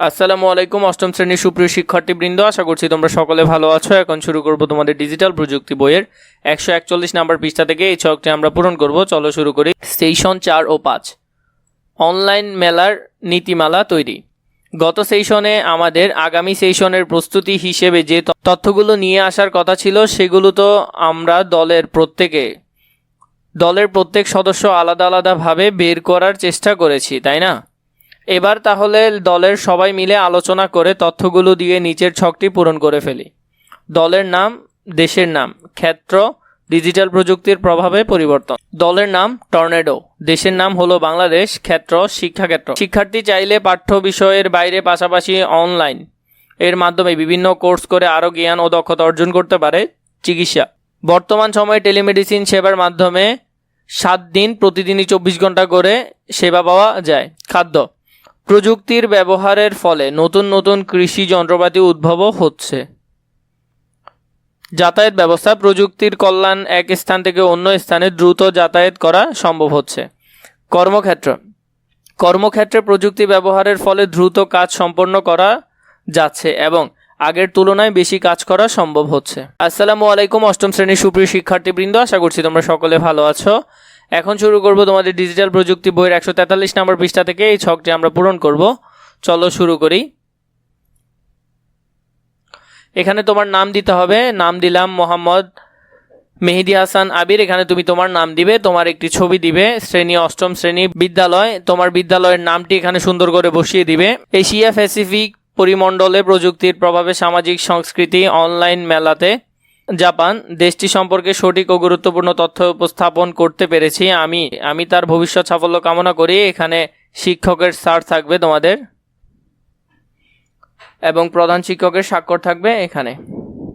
আসসালামু আলাইকুম, অষ্টম শ্রেণির সুপ্রিয় শিক্ষার্থীবৃন্দ, আশা করছি তোমরা সকলে ভালো আছো। এখন শুরু করব তোমাদের ডিজিটাল প্রযুক্তি বইয়ের একশো একচল্লিশ নাম্বার পৃষ্ঠা থেকে। এই ছকটি আমরা পূরণ করব, চলো শুরু করি। সেশন চার ও পাঁচ। অনলাইন মেলার নীতিমালা তৈরি। গত সেশনে আমাদের আগামী সেশনের প্রস্তুতি হিসেবে যে তথ্যগুলো নিয়ে আসার কথা ছিল, সেগুলো তো আমরা দলের প্রত্যেকে, দলের প্রত্যেক সদস্য আলাদা আলাদাভাবে বের করার চেষ্টা করেছি, তাই না? এবার তাহলে দলের সবাই মিলে আলোচনা করে তথ্যগুলো দিয়ে নিচের ছকটি পূরণ করে ফেলি। দলের নাম, দেশের নাম। ক্ষেত্র, ডিজিটাল প্রযুক্তির প্রভাবে পরিবর্তন। দলের নাম, টর্নেডো। দেশের নাম হলো বাংলাদেশ। ক্ষেত্র, শিক্ষাক্ষেত্র। শিক্ষার্থী চাইলে পাঠ্য বিষয়ের বাইরে পাশাপাশি অনলাইন। এর মাধ্যমে বিভিন্ন কোর্স করে আরও জ্ঞান ও দক্ষতা অর্জন করতে পারে চিকিৎসা। বর্তমান সময়ে টেলিমেডিসিন সেবার মাধ্যমে সাত দিন প্রতিদিনই চব্বিশ ঘণ্টা করে সেবা পাওয়া যায়। খাদ্য প্রযুক্তির ব্যবহারের ফলে নতুন নতুন কৃষি যন্ত্রপাতি উদ্ভব হচ্ছে। যাতায়াত ব্যবস্থা, প্রযুক্তির কল্যাণ এক স্থান থেকে অন্য স্থানে দ্রুত যাতায়াত করা সম্ভব হচ্ছে। কর্মক্ষেত্র। কর্মক্ষেত্রে প্রযুক্তি ব্যবহারের ফলে দ্রুত কাজ সম্পন্ন করা যাচ্ছে এবং আগের তুলনায় বেশি কাজ করা সম্ভব হচ্ছে। আসসালামু আলাইকুম, অষ্টম শ্রেণির সুপ্রিয় শিক্ষার্থীবৃন্দ, আশা করছি তোমরা সকলে ভালো আছো। এখন শুরু করব তোমাদের ডিজিটাল প্রযুক্তি বইয়ের একশো তেতাল্লিশ নম্বর পৃষ্ঠা থেকে। এই ছকটি আমরা পূরণ করব। চলো শুরু করি। এখানে তোমার নাম দিতে হবে। নাম দিলাম মোহাম্মদ মেহেদি হাসান আবির। এখানে তুমি তোমার নাম দিবে, তোমার একটি ছবি দিবে, শ্রেণি অষ্টম শ্রেণি বিদ্যালয়। তোমার বিদ্যালয়ের নামটি এখানে সুন্দর করে বসিয়ে দিবে। এশিয়া প্যাসিফিক পরিমণ্ডলে প্রযুক্তির প্রভাবে সামাজিক সংস্কৃতি, অনলাইন মেলাতে জাপান, দেশটি সম্পর্কে সঠিক ও গুরুত্বপূর্ণ তথ্য উপস্থাপন করতে পেরেছি। আমি আমি তার ভবিষ্যৎ সাফল্য কামনা করি। এখানে শিক্ষকের স্যার থাকবে তোমাদের এবং প্রধান শিক্ষকের স্বাক্ষর থাকবে এখানে।